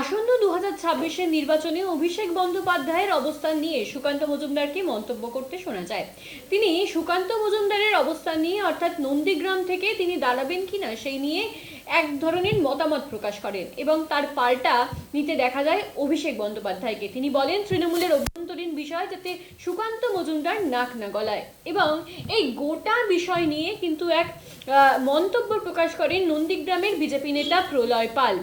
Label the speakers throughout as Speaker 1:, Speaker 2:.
Speaker 1: আসন্ন দু হাজার ছাব্বিশের নির্বাচনে অভিষেক বন্দ্যোপাধ্যায়ের অবস্থান নিয়ে সুকান্ত মজুমদারকে মন্তব্য করতে শোনা যায়। তিনি সুকান্ত মজুমদারের অবস্থান নিয়ে অর্থাৎ নন্দীগ্রাম থেকে তিনি দাঁড়াবেন কিনা সেই নিয়ে এক ধরনের মতামত প্রকাশ করেন এবং তার পাল্টা নিতে দেখা যায় অভিষেক বন্দ্যোপাধ্যায়কে। তিনি বলেন, তৃণমূলের অভ্যন্তরীণ বিষয় যাতে সুকান্ত মজুমদার নাক না গলায় এবং এই গোটা বিষয় নিয়ে কিন্তু এক মন্তব্য প্রকাশ করেন নন্দীগ্রামের বিজেপি নেতা প্রলয় পাল।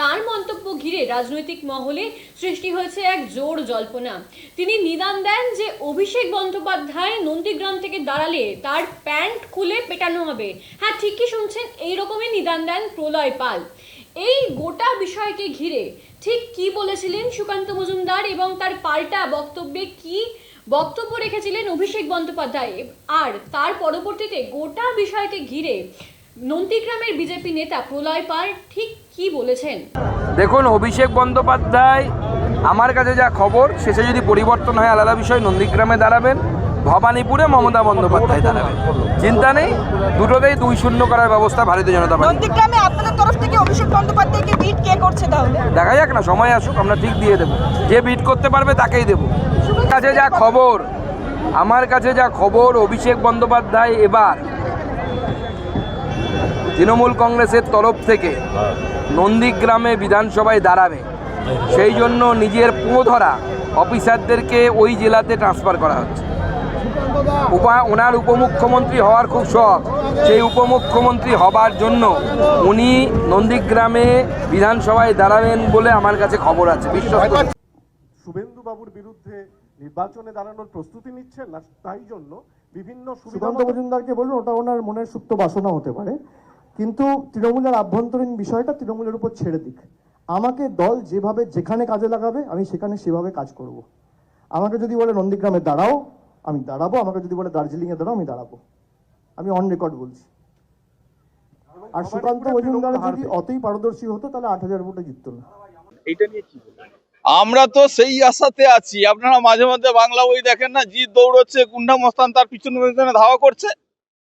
Speaker 1: তার মন্তব্য ঘিরে রাজনৈতিক মহলে সৃষ্টি হয়েছে এক জোর জল্পনা। তিনি নিদান দেন যে অভিষেক বন্দ্যোপাধ্যায় নন্দীগ্রাম থেকে দাঁড়ালে তার প্যান্ট খুলে পেটানো হবে। হ্যাঁ ঠিকই শুনছেন এই রকমই নিদান দেন প্রলয় পাল। এই গোটা বিষয়কে ঘিরে ঠিক কি বলেছিলেন সুকান্ত মজুমদার এবং তার পাল্টা বক্তব্যে কি বক্তব্য রেখেছিলেন অভিষেক বন্দ্যোপাধ্যায়? আর তার পরবর্তীতে গোটা বিষয়কে ঘিরে নন্দীগ্রামের বিজেপি নেতা প্রলয় পাল ঠিক কি বলেছেন?
Speaker 2: দেখুন অভিষেক বন্দ্যোপাধ্যায় আমার কাছে যা খবর শেষে যদি পরিবর্তন হয় আলাদা বিষয় নন্দীগ্রামে দাঁড়াবেন ভবানীপুরে মমতা বন্দ্যোপাধ্যায় দাঁড়াবেন। চিন্তা নেই দুটোতেই দুই শূন্য করার ব্যবস্থা ভারতীয় জনতা পার্টি।
Speaker 3: নন্দীগ্রামে আপনাদের তরফ থেকে অভিষেক বন্দ্যোপাধ্যায়কে বিট কে করছে তাহলে?
Speaker 2: দেখা যাক না সময় আসুক আমরা ঠিক দিয়ে দেবো। যে বিট করতে পারবে তাকেই দেবো। কাছে যা খবর আমার কাছে যা খবর অভিষেক বন্দ্যোপাধ্যায় এবার তৃণমূল কংগ্রেসের তরফ থেকে নন্দীগ্রামে বিধানসভায় দাঁড়াবে। সেই জন্য নিজের পো ধরা অফিসারদেরকে ওই জেলাতে ট্রান্সফার করা হচ্ছে। উপা ওনার উপমুখ্যমন্ত্রী হওয়ার খুব শখ। সেই উপমুখ্যমন্ত্রী হবার জন্য উনি নন্দীগ্রামে বিধানসভায় দাঁড়াবেন বলে আমার কাছে খবর আছে। বিশ্বাস করুন।
Speaker 4: শুভেন্দু বাবুর বিরুদ্ধে নির্বাচনে দাঁড়ানোর প্রস্তুতি নিচ্ছেন না তাই জন্য বিভিন্ন সুবিধা
Speaker 5: মজুমদারকে বলুন ওটা ওনার মনের সুপ্ত বাসনা হতে পারে। কিন্তু তৃণমূলের আভ্যন্তরীণ বিষয়টা তৃণমূলের উপর ছেড়ে দিক। আমাকে দল যেভাবে যেখানে কাজে লাগাবে আমি সেখানে সেভাবে কাজ করব। আমাকে যদি বলে নন্দীগ্রামে দাঁড়াও আমি দাঁড়াবো। আমাকে যদি বলে দার্জিলিংয়ে দাঁড়াও আমি দাঁড়াবো। আমি অন রেকর্ড বলছি। আর সুকান্ত মজুমদার যদি অতই পারদর্শী হতো তাহলে আট হাজার ভোটে জিততো না।
Speaker 6: এইটা নিয়ে কি আমরা তো সেই আশাতে আছি। আপনারা মাঝে মধ্যে বাংলা বই দেখেন না? জিৎ দৌড়চ্ছে গুন্ডা মস্তান তার পিছনে পিছনে ধাওয়া করছে।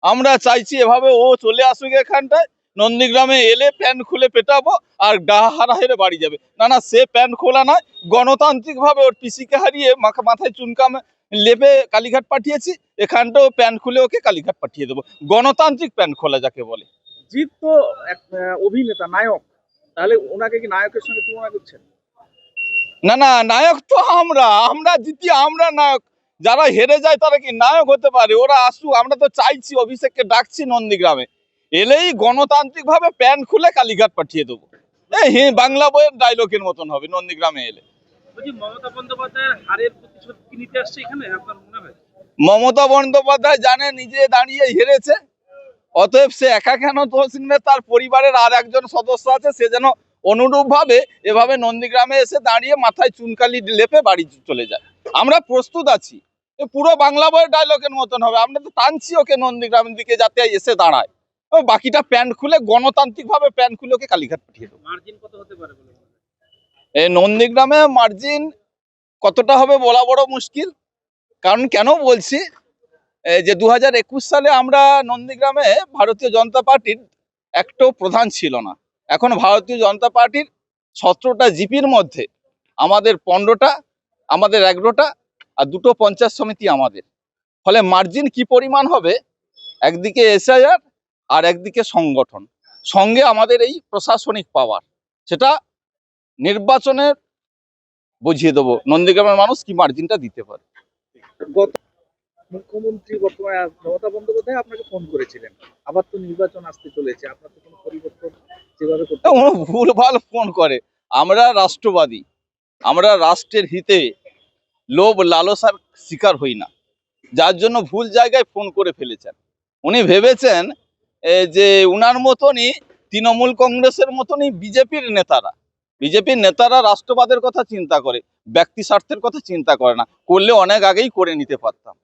Speaker 6: আমরা চাইছি এভাবে ও চলে আসুক এখানটায় নন্দীগ্রামে এলে প্যান্ট খুলে পেটাবো আর হারা হেরে বাড়ি যাবে। না না সে প্যান্ট খোলা নয় গণতান্ত্রিকভাবে ওর পিসিকে হারিয়ে মাথা মাথায় চুনকাম লেপে কালীঘাট পাঠিয়েছি এখানটাও প্যান্ট খুলে ওকে কালীঘাট পাঠিয়ে দেবো। গণতান্ত্রিক প্যান্ট খোলা যাকে বলে।
Speaker 7: জিৎ তো অভিনেতা নায়ক। তাহলে ওনাকে কি নায়কের সঙ্গে তুলনা করছেন?
Speaker 6: না না নায়ক তো আমরা আমরা জিতি আমরা নায়ক। যারা হেরে যায় তারা কি নায়ক হতে পারে? ওরা আসুক আমরা তো চাইছি অভিষেককে ডাকছি নন্দীগ্রামে। এলেই গণতান্ত্রিক ভাবে প্যান খুলে কালীঘাট পাঠিয়ে দেবো। এই হে বাংলা বইয়ের ডায়লগের মতন হবে নন্দীগ্রামে এলে।
Speaker 7: মমতা হয়?
Speaker 6: বন্দ্যোপাধ্যায় জানে নিজে দাঁড়িয়ে হেরেছে। অতএব সে একা কেন নিবে তার পরিবারের আর একজন সদস্য আছে সে যেন অনুরূপ ভাবে এভাবে নন্দীগ্রামে এসে দাঁড়িয়ে মাথায় চুনকালি লেপে বাড়ি চলে যায়। আমরা প্রস্তুত আছি। পুরো বাংলা বইয়ের ডায়লগের মতন হবে। আমরা তো টানছি ওকে নন্দীগ্রামের দিকে যাতে এসে দাঁড়ায়। ও বাকিটা প্যান্ট খুলে গণতান্ত্রিক ভাবে প্যান্ট খুলে ওকে কালীঘাট পাঠিয়ে দেবো।
Speaker 7: মার্জিন কত হতে পারে বলে?
Speaker 6: এই নন্দীগ্রামে মার্জিন কতটা হবে বলা বড় মুশকিল। কারণ কেন বলছি? যে দু হাজার একুশ সালে আমরা নন্দীগ্রামে ভারতীয় জনতা পার্টির একটাও প্রধান ছিল না। এখন ভারতীয় জনতা পার্টির সতেরোটা জিপির মধ্যে আমাদের পনেরোটা আমাদের এগারোটা আর দুটো পঞ্চায়েত সমিতি আমাদের। ফলে মার্জিন কি পরিমাণ হবে? একদিকে এসআইআর আর একদিকে সংগঠন। সঙ্গে আমাদের এই প্রশাসনিক পাওয়ার সেটা নির্বাচনের বুঝিয়ে দেবো। নন্দীগ্রামের মানুষ কি মার্জিনটা দিতে পারে?
Speaker 7: মুখ্যমন্ত্রী বর্তমানে মমতা বন্দ্যোপাধ্যায় আপনাকে ফোন করেছিলেন। আবার তো নির্বাচন আসতে চলেছে। আপনার তো কোনো পরিবর্তন যেভাবে
Speaker 6: ভুলভাল ফোন করে। আমরা রাষ্ট্রবাদী। আমরা রাষ্ট্রের হিতে লোভ লালসার শিকার হই না। যার জন্য ভুল জায়গায় ফোন করে ফেলেছেন। উনি ভেবেছেন যে উনার মতনই তৃণমূল কংগ্রেসের মতনই বিজেপির নেতারা বিজেপির নেতারা রাষ্ট্রবাদের কথা চিন্তা করে, ব্যক্তি স্বার্থের কথা চিন্তা করে না। করলে অনেক আগেই করে নিতে পারতাম।